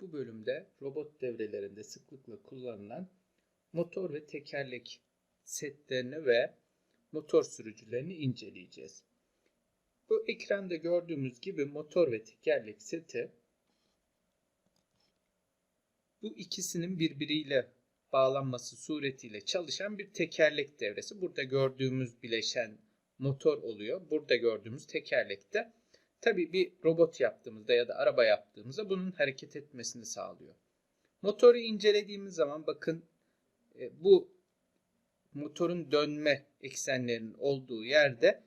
Bu bölümde robot devrelerinde sıklıkla kullanılan motor ve tekerlek setlerini ve motor sürücülerini inceleyeceğiz. Bu ekranda gördüğümüz gibi motor ve tekerlek seti bu ikisinin birbiriyle bağlanması suretiyle çalışan bir tekerlek devresi. Burada gördüğümüz bileşen motor oluyor. Burada gördüğümüz tekerlekte tabii bir robot yaptığımızda ya da araba yaptığımızda bunun hareket etmesini sağlıyor. Motoru incelediğimiz zaman bakın e, bu motorun dönme eksenlerinin olduğu yerde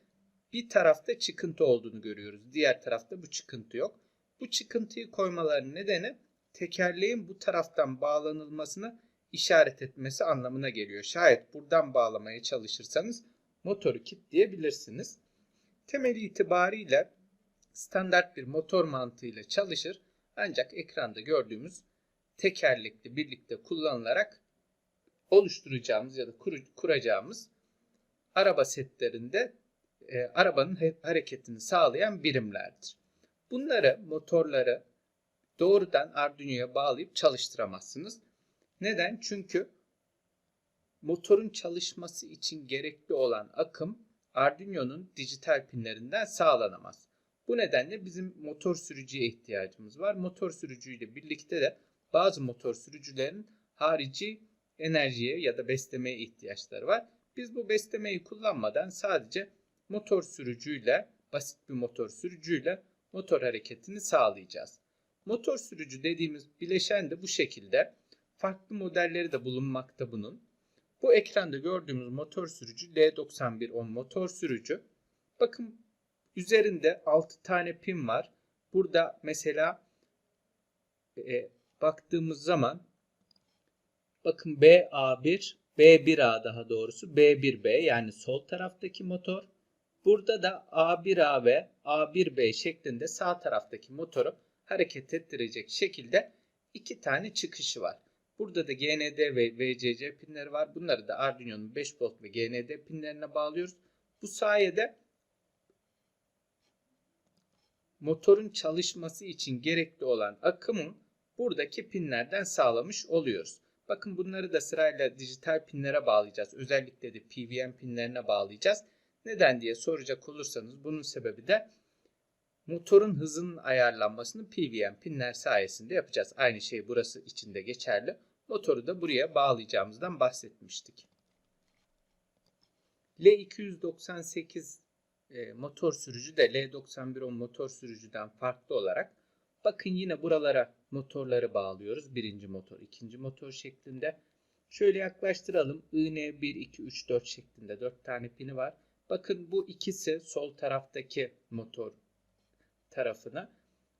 bir tarafta çıkıntı olduğunu görüyoruz. Diğer tarafta bu çıkıntı yok. Bu çıkıntıyı koymaların nedeni tekerleğin bu taraftan bağlanılmasını işaret etmesi anlamına geliyor. Şayet buradan bağlamaya çalışırsanız motoru kilitleyebilirsiniz. Temel itibariyle standart bir motor mantığıyla çalışır. Ancak ekranda gördüğümüz tekerlekli birlikte kullanılarak oluşturacağımız ya da kur, kuracağımız araba setlerinde e, arabanın hareketini sağlayan birimlerdir. Bunları motorları doğrudan Arduino'ya bağlayıp çalıştıramazsınız. Neden? Çünkü motorun çalışması için gerekli olan akım Arduino'nun dijital pinlerinden sağlanamaz. Bu nedenle bizim motor sürücüye ihtiyacımız var. Motor sürücüyle birlikte de bazı motor sürücülerin harici enerjiye ya da beslemeye ihtiyaçları var. Biz bu beslemeyi kullanmadan sadece motor sürücüyle, basit bir motor sürücüyle motor hareketini sağlayacağız. Motor sürücü dediğimiz bileşen de bu şekilde. Farklı modelleri de bulunmakta bunun. Bu ekranda gördüğümüz motor sürücü L9110 motor sürücü. Bakın üzerinde 6 tane pin var. Burada mesela e, baktığımız zaman bakın BA1 B1A daha doğrusu B1B yani sol taraftaki motor. Burada da A1A ve A1B şeklinde sağ taraftaki motoru hareket ettirecek şekilde iki tane çıkışı var. Burada da GND ve VCC pinleri var. Bunları da Arduino'nun 5 volt ve GND pinlerine bağlıyoruz. Bu sayede motorun çalışması için gerekli olan akımın buradaki pinlerden sağlamış oluyoruz. Bakın bunları da sırayla dijital pinlere bağlayacağız. Özellikle de PWM pinlerine bağlayacağız. Neden diye soracak olursanız bunun sebebi de motorun hızının ayarlanmasını PWM pinler sayesinde yapacağız. Aynı şey burası için de geçerli. Motoru da buraya bağlayacağımızdan bahsetmiştik. L298 e, motor sürücü de L9110 motor sürücüden farklı olarak bakın yine buralara motorları bağlıyoruz. Birinci motor, ikinci motor şeklinde. Şöyle yaklaştıralım. IN 1, 2, 3, 4 şeklinde 4 tane pini var. Bakın bu ikisi sol taraftaki motor tarafına.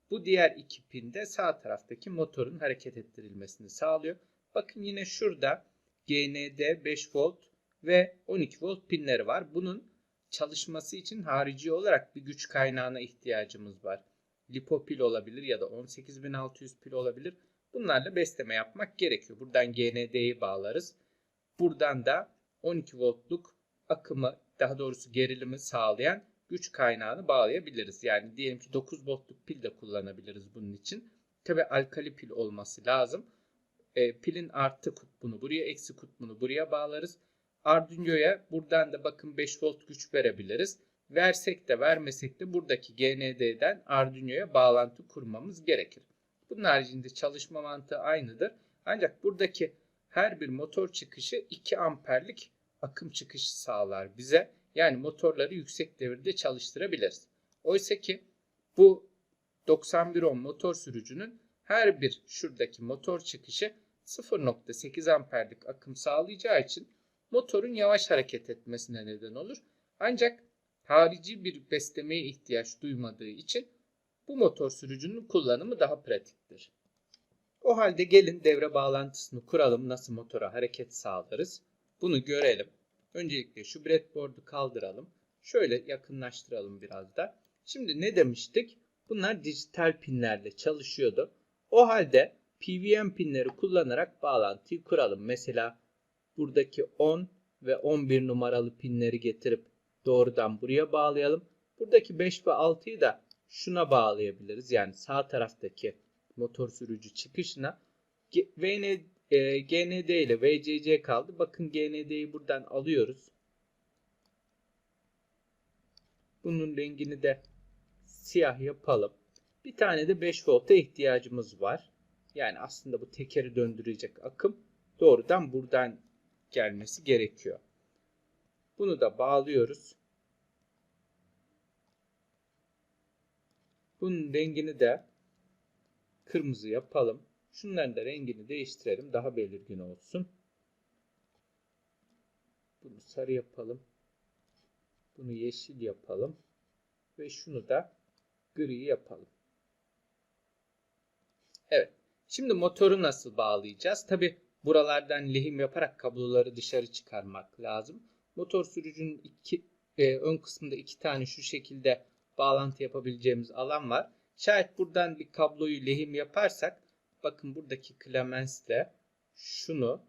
Bu diğer iki pin de sağ taraftaki motorun hareket ettirilmesini sağlıyor. Bakın yine şurada GND 5 volt ve 12 volt pinleri var. Bunun çalışması için harici olarak bir güç kaynağına ihtiyacımız var. Lipo pil olabilir ya da 18600 pil olabilir. Bunlarla besleme yapmak gerekiyor. Buradan GND'yi bağlarız. Buradan da 12 voltluk akımı daha doğrusu gerilimi sağlayan güç kaynağını bağlayabiliriz. Yani diyelim ki 9 voltluk pil de kullanabiliriz bunun için. Tabi alkali pil olması lazım. E, pilin artı kutbunu buraya, eksi kutbunu buraya bağlarız. Arduino'ya buradan da bakın 5 volt güç verebiliriz. Versek de vermesek de buradaki GND'den Arduino'ya bağlantı kurmamız gerekir. Bunun haricinde çalışma mantığı aynıdır. Ancak buradaki her bir motor çıkışı 2 amperlik akım çıkışı sağlar bize. Yani motorları yüksek devirde çalıştırabiliriz. Oysa ki bu 9110 motor sürücünün her bir şuradaki motor çıkışı 0.8 amperlik akım sağlayacağı için motorun yavaş hareket etmesine neden olur. Ancak harici bir beslemeye ihtiyaç duymadığı için bu motor sürücünün kullanımı daha pratiktir. O halde gelin devre bağlantısını kuralım. Nasıl motora hareket sağlarız? Bunu görelim. Öncelikle şu breadboard'u kaldıralım. Şöyle yakınlaştıralım biraz da. Şimdi ne demiştik? Bunlar dijital pinlerle çalışıyordu. O halde PWM pinleri kullanarak bağlantıyı kuralım. Mesela buradaki 10 ve 11 numaralı pinleri getirip doğrudan buraya bağlayalım. Buradaki 5 ve 6'yı da şuna bağlayabiliriz. Yani sağ taraftaki motor sürücü çıkışına. VN, e, GND ile VCC kaldı. Bakın GND'yi buradan alıyoruz. Bunun rengini de siyah yapalım. Bir tane de 5 volta ihtiyacımız var. Yani aslında bu tekeri döndürecek akım doğrudan buradan gelmesi gerekiyor. Bunu da bağlıyoruz. Bunun rengini de kırmızı yapalım. Şunların da rengini değiştirelim. Daha belirgin olsun. Bunu sarı yapalım. Bunu yeşil yapalım. Ve şunu da gri yapalım. Evet. Şimdi motoru nasıl bağlayacağız? Tabi buralardan lehim yaparak kabloları dışarı çıkarmak lazım. Motor sürücünün iki, e, ön kısmında iki tane şu şekilde bağlantı yapabileceğimiz alan var. Şayet buradan bir kabloyu lehim yaparsak bakın buradaki klemensle şunu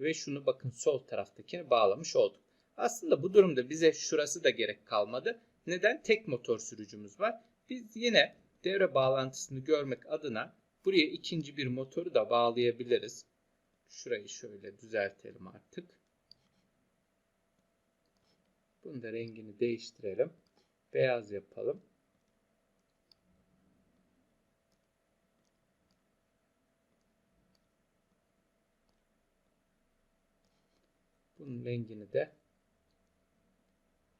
ve şunu bakın sol taraftakini bağlamış olduk. Aslında bu durumda bize şurası da gerek kalmadı. Neden? Tek motor sürücümüz var. Biz yine devre bağlantısını görmek adına buraya ikinci bir motoru da bağlayabiliriz. Şurayı şöyle düzeltelim artık. Bunun da rengini değiştirelim. Beyaz yapalım. Bunun rengini de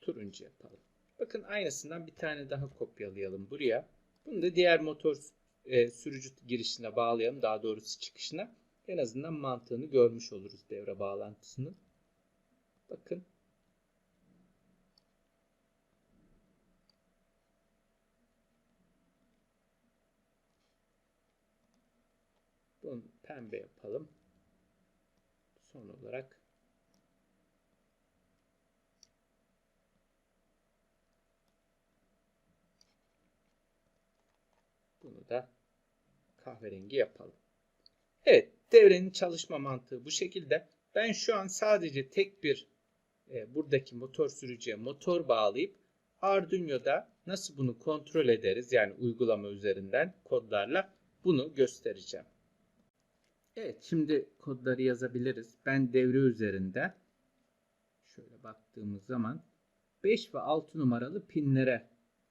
turuncu yapalım. Bakın aynısından bir tane daha kopyalayalım buraya. Bunu da diğer motor e, sürücü girişine bağlayalım. Daha doğrusu çıkışına. En azından mantığını görmüş oluruz devre bağlantısının. Bakın. Bunu pembe yapalım. Son olarak Bunu da kahverengi yapalım. Evet, devrenin çalışma mantığı bu şekilde. Ben şu an sadece tek bir e, buradaki motor sürücüye motor bağlayıp Arduino'da nasıl bunu kontrol ederiz yani uygulama üzerinden kodlarla bunu göstereceğim. Evet, şimdi kodları yazabiliriz. Ben devre üzerinde şöyle baktığımız zaman 5 ve 6 numaralı pinlere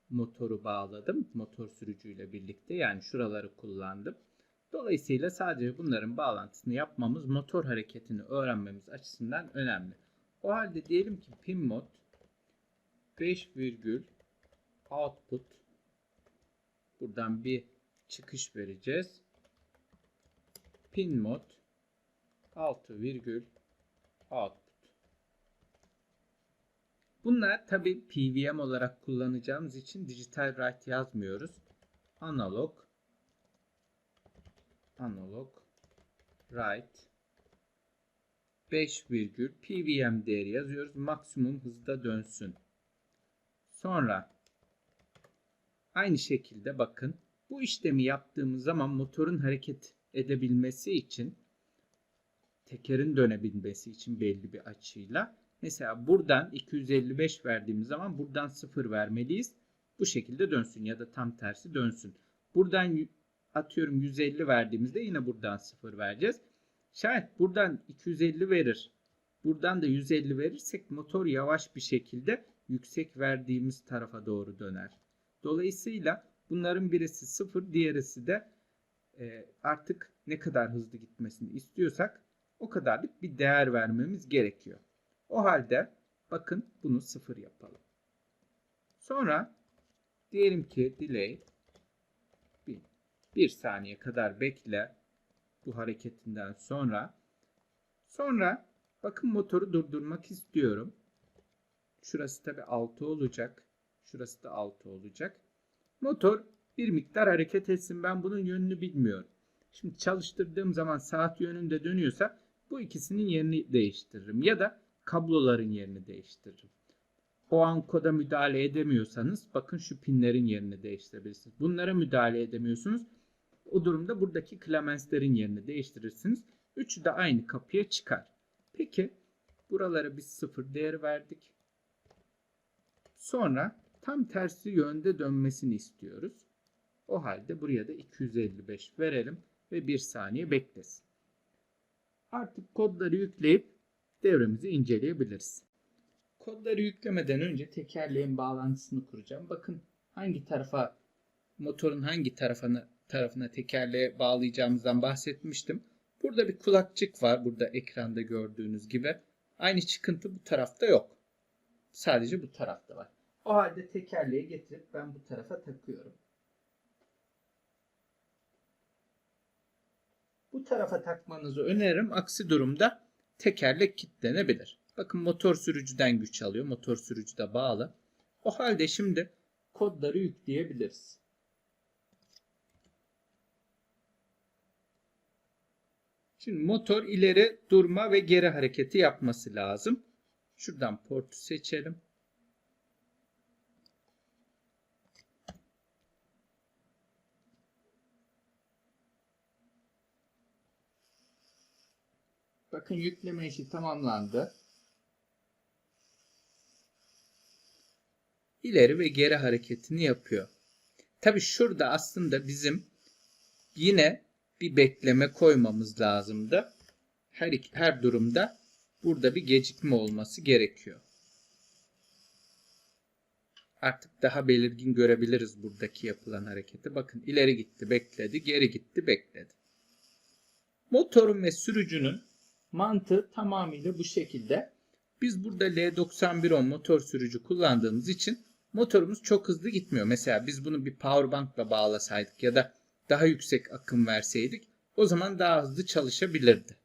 motoru bağladım. Motor sürücüyle birlikte yani şuraları kullandım. Dolayısıyla sadece bunların bağlantısını yapmamız motor hareketini öğrenmemiz açısından önemli. O halde diyelim ki pin mod 5 virgül output buradan bir çıkış vereceğiz. Pin mod 6 virgül output Bunlar tabi PWM olarak kullanacağımız için digital write yazmıyoruz. Analog analog write 5 virgül PWM değeri yazıyoruz. Maksimum hızda dönsün. Sonra aynı şekilde bakın bu işlemi yaptığımız zaman motorun hareket edebilmesi için tekerin dönebilmesi için belli bir açıyla Mesela buradan 255 verdiğimiz zaman buradan 0 vermeliyiz. Bu şekilde dönsün ya da tam tersi dönsün. Buradan atıyorum 150 verdiğimizde yine buradan 0 vereceğiz. Şayet buradan 250 verir. Buradan da 150 verirsek motor yavaş bir şekilde yüksek verdiğimiz tarafa doğru döner. Dolayısıyla bunların birisi 0, diğerisi de e, artık ne kadar hızlı gitmesini istiyorsak o kadarlık bir değer vermemiz gerekiyor. O halde bakın bunu sıfır yapalım. Sonra diyelim ki delay 1 saniye kadar bekle bu hareketinden sonra. Sonra bakın motoru durdurmak istiyorum. Şurası tabi 6 olacak. Şurası da 6 olacak. Motor bir miktar hareket etsin. Ben bunun yönünü bilmiyorum. Şimdi çalıştırdığım zaman saat yönünde dönüyorsa bu ikisinin yerini değiştiririm. Ya da kabloların yerini değiştiririm. O an koda müdahale edemiyorsanız bakın şu pinlerin yerini değiştirebilirsiniz. Bunlara müdahale edemiyorsunuz. O durumda buradaki klemenslerin yerini değiştirirsiniz. Üçü de aynı kapıya çıkar. Peki buralara biz sıfır değer verdik. Sonra tam tersi yönde dönmesini istiyoruz. O halde buraya da 255 verelim ve 1 saniye beklesin. Artık kodları yükleyip devremizi inceleyebiliriz. Kodları yüklemeden önce tekerleğin bağlantısını kuracağım. Bakın hangi tarafa motorun hangi tarafına tarafına tekerleğe bağlayacağımızdan bahsetmiştim. Burada bir kulakçık var. Burada ekranda gördüğünüz gibi. Aynı çıkıntı bu tarafta yok. Sadece bu tarafta var. O halde tekerleği getirip ben bu tarafa takıyorum. Bu tarafa takmanızı öneririm. Aksi durumda tekerlek kilitlenebilir. Bakın motor sürücüden güç alıyor. Motor sürücü de bağlı. O halde şimdi kodları yükleyebiliriz. Şimdi motor ileri durma ve geri hareketi yapması lazım. Şuradan portu seçelim. Bakın yükleme işi tamamlandı. İleri ve geri hareketini yapıyor. Tabi şurada aslında bizim yine bir bekleme koymamız lazımdı. Her, iki, her durumda burada bir gecikme olması gerekiyor. Artık daha belirgin görebiliriz buradaki yapılan hareketi. Bakın ileri gitti bekledi, geri gitti bekledi. Motorun ve sürücünün mantığı tamamıyla bu şekilde. Biz burada L9110 motor sürücü kullandığımız için motorumuz çok hızlı gitmiyor. Mesela biz bunu bir powerbankla bağlasaydık ya da daha yüksek akım verseydik o zaman daha hızlı çalışabilirdi.